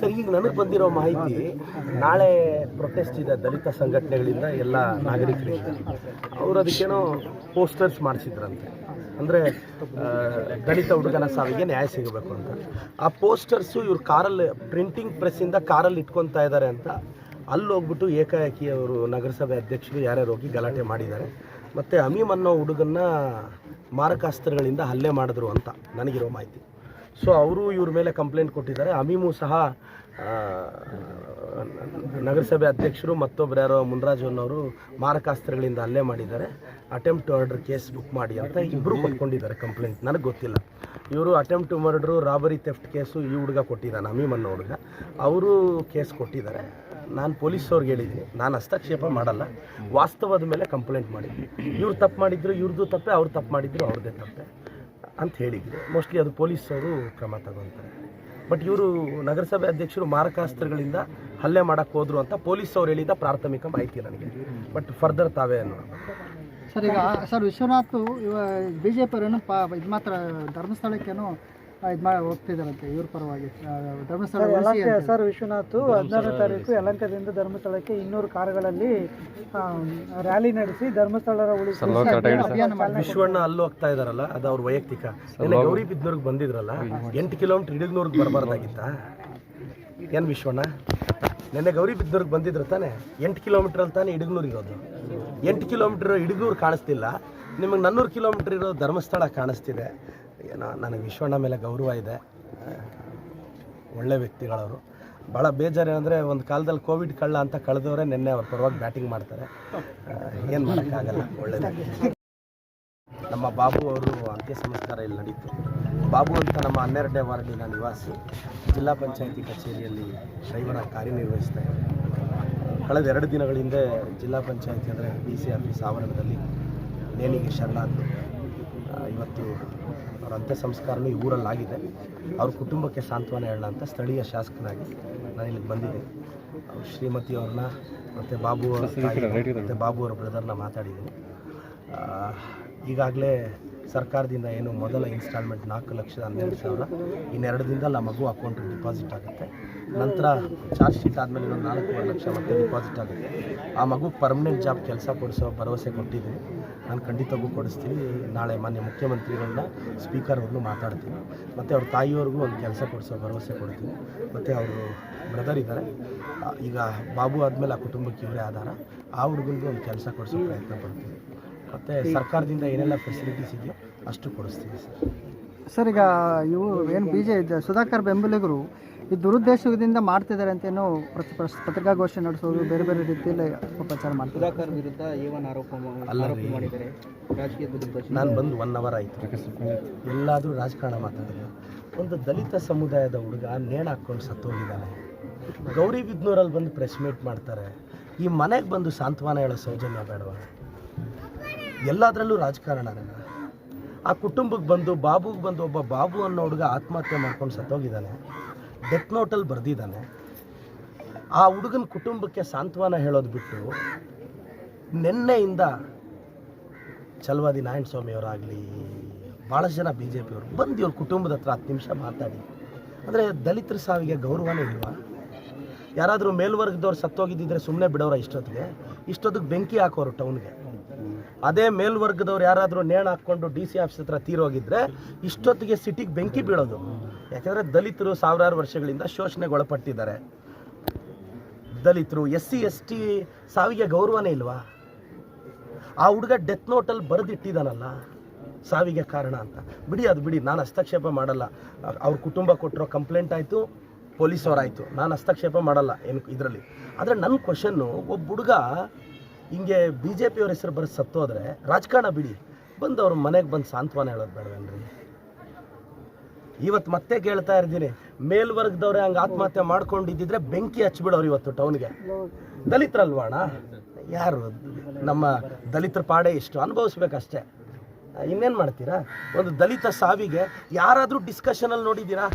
Sir ಈಗ ನನಗೆ ಬಂದಿರೋ ಮಾಹಿತಿ ನಾಳೆ ಪ್ರೊಟೆಸ್ಟ್ ಇದೆ ದಲಿತ ಸಂಘಟನೆಗಳಿಂದ ಎಲ್ಲ ನಾಗರಿಕರಿಂದ ಅವರು ಅದಕ್ಕೇನೋ ಪೋಸ್ಟರ್ಸ್ ಮಾಡಿಸಿದ್ರಂತೆ. ಅಂದರೆ ದಲಿತ ಹುಡುಗನ ಸಾವಿಗೆ ನ್ಯಾಯ ಸಿಗಬೇಕು ಅಂತ. ಆ ಪೋಸ್ಟರ್ಸು ಇವ್ರು ಕಾರಲ್ಲಿ ಪ್ರಿಂಟಿಂಗ್ ಪ್ರೆಸ್ಸಿಂದ ಕಾರಲ್ಲಿ ಇಟ್ಕೊತಾ ಇದ್ದಾರೆ ಅಂತ. ಅಲ್ಲಿ ಹೋಗ್ಬಿಟ್ಟು ಏಕಾಏಕಿ ಅವರು ನಗರಸಭೆ ಅಧ್ಯಕ್ಷರು ಯಾರ್ಯಾರು ಹೋಗಿ ಗಲಾಟೆ ಮಾಡಿದ್ದಾರೆ. ಮತ್ತು ಅಮೀಮ್ ಅನ್ನೋ ಹುಡುಗನ್ನ ಮಾರಕಾಸ್ತ್ರಗಳಿಂದ ಹಲ್ಲೆ ಮಾಡಿದ್ರು ಅಂತ ನನಗಿರೋ ಮಾಹಿತಿ. ಸೊ ಅವರು ಇವ್ರ ಮೇಲೆ ಕಂಪ್ಲೇಂಟ್ ಕೊಟ್ಟಿದ್ದಾರೆ. ಅಮೀಮು ಸಹ ನಗರಸಭೆ ಅಧ್ಯಕ್ಷರು ಮತ್ತೊಬ್ಬರು ಯಾರೋ ಮುನ್ರಾಜು ಅನ್ನೋರು ಮಾರಕಾಸ್ತ್ರಗಳಿಂದ ಹಲ್ಲೆ ಮಾಡಿದ್ದಾರೆ. ಅಟೆಂಪ್ಟ್ ಮರ್ಡ್ರ್ ಕೇಸ್ ಬುಕ್ ಮಾಡಿ ಅಂತ ಇಬ್ಬರು ಕೊಟ್ಕೊಂಡಿದ್ದಾರೆ ಕಂಪ್ಲೇಂಟ್ ನನಗೆ ಗೊತ್ತಿಲ್ಲ. ಇವರು attempt murder robbery theft case ಈ ಹುಡುಗ ಕೊಟ್ಟಿದ್ದಾನೆ, ಅಮೀಮ್ ಅನ್ನೋ ಹುಡುಗ. ಅವರು ಕೇಸ್ ಕೊಟ್ಟಿದ್ದಾರೆ. ನಾನು ಪೊಲೀಸ್ ಅವ್ರಿಗೆ ಹೇಳಿದ್ದೀನಿ. ನಾನು ಹಸ್ತಕ್ಷೇಪ ಮಾಡಲ್ಲ. ವಾಸ್ತವದ ಮೇಲೆ ಕಂಪ್ಲೇಂಟ್ ಮಾಡಿದ್ವಿ ಇವ್ರು ತಪ್ಪು ಮಾಡಿದ್ರು ಇವ್ರದ್ದು ತಪ್ಪೆ, ಅವ್ರು ತಪ್ಪು ಮಾಡಿದ್ರು ಅವ್ರದ್ದೇ ತಪ್ಪೆ ಅಂತ ಹೇಳಿದ್ರು ಮೋಸ್ಟ್ಲಿ ಅದು ಪೊಲೀಸ್ ಅವರು ಕ್ರಮ ತಗೊತಾರೆ ಬಟ್ ಇವರು ನಗರಸಭೆ ಅಧ್ಯಕ್ಷರು ಮಾರಕಾಸ್ತ್ರಗಳಿಂದ ಹಲ್ಲೆ ಮಾಡಕ್ಕೆ ಹೋದ್ರು ಅಂತ ಪೊಲೀಸ್ ಅವ್ರು ಹೇಳಿದ ಪ್ರಾಥಮಿಕ ಮಾಹಿತಿ ನನಗೆ. ಬಟ್ ಫರ್ದರ್ ತಾವೇ ನೋಡೋಣ ಸರ್, ಈಗ, ಸರ್ ವಿಶ್ವನಾಥ್ ಬಿ ಜೆ ಪಾ, ಇದು ಮಾತ್ರ ಧರ್ಮಸ್ಥಳಕ್ಕೇನೋ ಇದು ಮಾಡಿ ಹೋಗ್ತಿದ್ದಾರಂತೆ ಇವ್ರ ಪರವಾಗಿ. ಧರ್ಮಸ್ಥಳ ಉಳಿಸಿ ಅಂತ. ವಿಶ್ವನಾಥ್ ಹದಿನಾರನೇ ತಾರೀಕು ಯಲಂಕದಿಂದ ಧರ್ಮಸ್ಥಳಕ್ಕೆ ಇನ್ನೂರು ಕಾರುಗಳಲ್ಲಿ ರ್ಯಾಲಿ ನಡೆಸಿ ಧರ್ಮಸ್ಥಳರ ಉಳಿಸಿ ಅಭಿಯಾನ ಮಾಡಿ ವಿಶ್ವಣ್ಣ ಅಲ್ಲಿ ಹೋಗ್ತಾ ಇದಾರಲ್ಲ ಅದು ಅವ್ರ ವೈಯಕ್ತಿಕ. ನಿನ್ನೆ ಗೌರಿ ಬಿದ್ನೂರ್ಗೆ ಬಂದಿದ್ರಲ್ಲ ಎಂಟು ಕಿಲೋಮೀಟರ್ ಇಡಗ್ನೂರ್ಗೆ ಬರಬಾರ್ದಾಗಿತ್ತ? ಏನು ವಿಶ್ವಣ್ಣ? ನಿನ್ನೆ ಗೌರಿ ಬಿದ್ನೂರ್ಗೆ ಬಂದಿದ್ರು ತಾನೆ ಎಂಟು ಕಿಲೋಮೀಟ್ರಲ್ಲಿ ತಾನೆ ಇಡಗ್ನೂರಿಗೆ ಇರೋದು. ಎಂಟು ಕಿಲೋಮೀಟರ್ ಇಡಗೂರು ಕಾಣಿಸ್ತಿಲ್ಲ ನಿಮಗೆ ನನ್ನೂರು ಕಿಲೋಮೀಟರ್ ಇರೋ ಧರ್ಮಸ್ಥಳ ಕಾಣಿಸ್ತಿದೆ. ಏನೋ ನನಗೆ ವಿಶ್ವಣ್ಣ ಮೇಲೆ ಗೌರವ ಇದೆ. ಒಳ್ಳೆ ವ್ಯಕ್ತಿಗಳವರು. ಭಾಳ ಬೇಜಾರು ಏನಂದರೆ ಒಂದು ಕಾಲದಲ್ಲಿ ಕೋವಿಡ್ ಕಳ್ಳ ಅಂತ ಕಳೆದವರೇ ನಿನ್ನೆ ಅವ್ರ ಪರವಾಗಿ ಬ್ಯಾಟಿಂಗ್ ಮಾಡ್ತಾರೆ. ಏನು ಮಾಡೋಕ್ಕಾಗಲ್ಲ ಒಳ್ಳೆಯದಾಗಿ ನಮ್ಮ ಬಾಬು ಅವರು ಅಂತ್ಯ ಸಂಸ್ಕಾರ ಇಲ್ಲಿ ನಡೀತು. ಬಾಬು ಅಂತ ನಮ್ಮ ಹನ್ನೆರಡನೇ ವಾರ್ಡಿನ ನಿವಾಸಿ, ಜಿಲ್ಲಾ ಪಂಚಾಯತಿ ಕಚೇರಿಯಲ್ಲಿ ಡ್ರೈವರ ಕಾರ್ಯನಿರ್ವಹಿಸ್ತಾ ಇದ್ದಾರೆ ಕಳೆದ ಎರಡು ದಿನಗಳ ಹಿಂದೆ ಜಿಲ್ಲಾ ಪಂಚಾಯತಿ ಅಂದರೆ ಡಿ ಸಿ ಆಫೀಸ್ ಆವರಣದಲ್ಲಿ ನೇಣಿಗೆ ಶರಣಾದ್ರು. ಇವತ್ತು ಅವರ ಅಂತ್ಯ ಸಂಸ್ಕಾರನೂ ಈ ಊರಲ್ಲಿ ಆಗಿದೆ ಅವ್ರ ಕುಟುಂಬಕ್ಕೆ ಸಾಂತ್ವನ ಹೇಳ ಅಂತ ಸ್ಥಳೀಯ ಶಾಸಕನಾಗಿ ನಾನು ಇಲ್ಲಿಗೆ ಬಂದಿದ್ದೀನಿ ಅವ್ರ ಶ್ರೀಮತಿ ಅವ್ರನ್ನ ಮತ್ತು ಬಾಬು ಅವರ ಮತ್ತು ಬಾಬು ಅವರ ಬ್ರದರ್ನ ಮಾತಾಡಿದ್ದೀನಿ. ಈಗಾಗಲೇ ಸರ್ಕಾರದಿಂದ ಏನು ಮೊದಲ ಇನ್ಸ್ಟಾಲ್ಮೆಂಟ್ ನಾಲ್ಕು ಲಕ್ಷದ ಹನ್ನೆರಡು ಸಾವಿರ ಇನ್ನೆರಡು ದಿನದಲ್ಲಿ ಆ ಮಗು ಅಕೌಂಟಿಗೆ ಡಿಪಾಸಿಟ್ ಆಗುತ್ತೆ. ನಂತರ ಚಾರ್ಜ್ ಶೀಟ್ ಆದಮೇಲೆ ಇನ್ನೊಂದು ನಾಲ್ಕೂವರೆ ಲಕ್ಷ ಮತ್ತೆ ಡಿಪಾಸಿಟ್ ಆಗುತ್ತೆ. ಆ ಮಗು ಪರ್ಮನೆಂಟ್ ಜಾಬ್ ಕೆಲಸ ಕೊಡಿಸೋ ಭರವಸೆ ಕೊಟ್ಟಿದ್ದೀನಿ. ನಾನು ಖಂಡಿತವಾಗೂ ಕೊಡಿಸ್ತೀನಿ. ನಾಳೆ ಮಾನ್ಯ ಮುಖ್ಯಮಂತ್ರಿಗಳನ್ನ, ಸ್ಪೀಕರ್ ಅವ್ರನ್ನೂ ಮಾತಾಡ್ತೀನಿ. ಮತ್ತು ಅವ್ರ ತಾಯಿಯವ್ರಿಗೂ ಒಂದು ಕೆಲಸ ಕೊಡಿಸೋ ಭರವಸೆ ಕೊಡ್ತೀನಿ. ಮತ್ತು ಅವರು ಬ್ರದರ್ ಇದ್ದಾರೆ. ಈಗ ಬಾಬು ಆದಮೇಲೆ ಆ ಕುಟುಂಬಕ್ಕೆ ಇವರೇ ಆಧಾರ. ಆ ಹುಡುಗನಿಗೂ ಒಂದು ಕೆಲಸ ಕೊಡಿಸೋ ಪ್ರಯತ್ನ ಪಡ್ತೀನಿ. ಮತ್ತು ಸರ್ಕಾರದಿಂದ ಏನೆಲ್ಲ ಫೆಸಿಲಿಟೀಸ್ ಇದೆಯೋ ಅಷ್ಟು ಕೊಡಿಸ್ತೀವಿ ಸರ್. ಸರ್, ಈಗ ಇವು ಏನು ಬಿ ಜೆ ಸುಧಾಕರ್ ಬೆಂಬಲಿಗರು ಈ ದುರುದ್ದೇಶದಿಂದ ಮಾಡ್ತಿದ್ದಾರೆ ಅಂತ ಏನು ಪ್ರತಿ ಪ್ರಸ್- ಪತ್ರಿಕಾಗೋಷ್ಠಿ ನಡೆಸೋದು ಬೇರೆ ಬೇರೆ ರೀತಿಯಲ್ಲಿ ಉಪಚಾರ ಮಾಡ್ತಾರೆ ಸುಧಾಕರ್ ವಿರುದ್ಧ ಏವನ್ ಆರೋಪ ಮಾ- ಅಲ್ಲ ಆರೋಪ ರೀ. ಮಾಡಿದ್ದಾರೆ. ರಾಜಕೀಯ ದುರ್ದರ್ಶನ ನಾನು ಬಂದು ಒನ್ ಅವರ್ ಆಯಿತು. ಎಲ್ಲಾದರೂ ರಾಜಕಾರಣ ಮಾತಾಡಿದ್ರು ಒಂದು ದಲಿತ ಸಮುದಾಯದ ಹುಡುಗ ನೇಣು ಹಾಕ್ಕೊಂಡು ಸತ್ತೋಗಿದ್ದಾನೆ. ಗೌರಿ ಬಿದ್ನೂರಲ್ಲಿ ಬಂದು ಪ್ರೆಸ್ ಮೀಟ್ ಮಾಡ್ತಾರೆ. ಈ ಮನೆಗೆ ಬಂದು ಸಾಂತ್ವನ ಹೇಳೋ ಸೌಜನ್ಯ ಬೇಡವಾ? ಎಲ್ಲದರಲ್ಲೂ ರಾಜಕಾರಣ ಆ ಕುಟುಂಬಕ್ಕೆ ಬಂದು ಬಾಬುಗೆ ಬಂದು ಒಬ್ಬ ಬಾಬು ಅನ್ನೋ ಹುಡುಗ ಆತ್ಮಹತ್ಯೆ ಮಾಡ್ಕೊಂಡು ಸತ್ತೋಗಿದ್ದಾನೆ. ಡೆತ್ ನೋಟಲ್ಲಿ ಬರೆದಿದ್ದಾನೆ. ಆ ಹುಡುಗನ ಕುಟುಂಬಕ್ಕೆ ಸಾಂತ್ವನ ಹೇಳೋದು ಬಿಟ್ಟು ನಿನ್ನೆಯಿಂದ ಚಲವಾದಿ ನಾರಾಯಣ ಸ್ವಾಮಿಯವರಾಗಲಿ ಭಾಳಷ್ಟು ಜನ ಬಿ ಜೆ ಪಿಯವರು ಬಂದು ಇವ್ರ ಕುಟುಂಬದ ಹತ್ರ ಹತ್ತು ನಿಮಿಷ ಮಾತಾಡಿ. ಅಂದರೆ ದಲಿತರ ಸಾವಿಗೆ ಗೌರವನೇ ಇಲ್ವಾ? ಯಾರಾದರೂ ಮೇಲ್ವರ್ಗದವ್ರು ಸತ್ತೋಗಿದ್ದಿದ್ರೆ ಸುಮ್ಮನೆ ಬಿಡೋರ ಇಷ್ಟೊತ್ತಿಗೆ? ಇಷ್ಟೊತ್ತಿಗೆ ಬೆಂಕಿ ಹಾಕೋರು ಟೌನ್ಗೆ. ಅದೇ ಮೇಲ್ವರ್ಗದವ್ರು ಯಾರಾದರೂ ನೇಣು ಹಾಕ್ಕೊಂಡು ಡಿ ಸಿ ಆಫೀಸ್ ಹತ್ರ ತೀರೋಗಿದ್ರೆ ಇಷ್ಟೊತ್ತಿಗೆ ಸಿಟಿಗೆ ಬೆಂಕಿ ಬೀಳೋದು. ಯಾಕೆಂದರೆ ದಲಿತರು ಸಾವಿರಾರು ವರ್ಷಗಳಿಂದ ಶೋಷಣೆಗೆ ಒಳಪಟ್ಟಿದ್ದಾರೆ ದಲಿತರು ಎಸ್ ಸಿ ಎಸ್ ಟಿ ಸಾವಿಗೆ ಗೌರವನೇ ಇಲ್ವಾ? ಆ ಹುಡುಗ ಡೆತ್ ನೋಟಲ್ಲಿ ಬರೆದಿಟ್ಟಿದ್ದಾನಲ್ಲ ಸಾವಿಗೆ ಕಾರಣ ಅಂತ. ಬಿಡಿ ಅದು ಬಿಡಿ, ನಾನು ಹಸ್ತಕ್ಷೇಪ ಮಾಡಲ್ಲ. ಅವ್ರ ಕುಟುಂಬ ಕೊಟ್ಟಿರೋ ಕಂಪ್ಲೇಂಟ್ ಆಯಿತು ಪೊಲೀಸವರಾಯಿತು ನಾನು ಹಸ್ತಕ್ಷೇಪ ಮಾಡಲ್ಲ ಏನು ಇದರಲ್ಲಿ. ಆದರೆ ನನ್ನ ಕ್ವಶನ್ನು ಒಬ್ಬ ಹುಡುಗ ಹಿಂಗೆ ಬಿ ಜೆ ಪಿಯವ್ರ ಹೆಸರು ಬರೆದು ಸತ್ತೋದ್ರೆ, ರಾಜಕಾರಣ ಬಿಡಿ. ಬಂದು ಅವ್ರ ಮನೆಗೆ ಬಂದು ಸಾಂತ್ವನ ಹೇಳೋದು ಬೇಡವೇನ್ರಿ? ಇವತ್ತು ಮತ್ತೆ ಕೇಳ್ತಾ ಇರ್ತೀನಿ. ಮೇಲ್ವರ್ಗದವ್ರೆ ಹಂಗೆ ಆತ್ಮಹತ್ಯೆ ಮಾಡ್ಕೊಂಡಿದ್ದಿದ್ರೆ ಬೆಂಕಿ ಹಚ್ಬಿಡೋರು ಇವತ್ತು ಟೌನ್ಗೆ. ದಲಿತರಲ್ವಾಣ? ಯಾರು? ನಮ್ಮ ದಲಿತರ ಪಾಡೆ ಇಷ್ಟು ಅನುಭವಿಸ್ಬೇಕಷ್ಟೇ. ಇನ್ನೇನು ಮಾಡ್ತೀರಾ? ಒಂದು ದಲಿತ ಸಾವಿಗೆ ಯಾರಾದರೂ ಡಿಸ್ಕಷನಲ್ಲಿ ನೋಡಿದ್ದೀರಾ?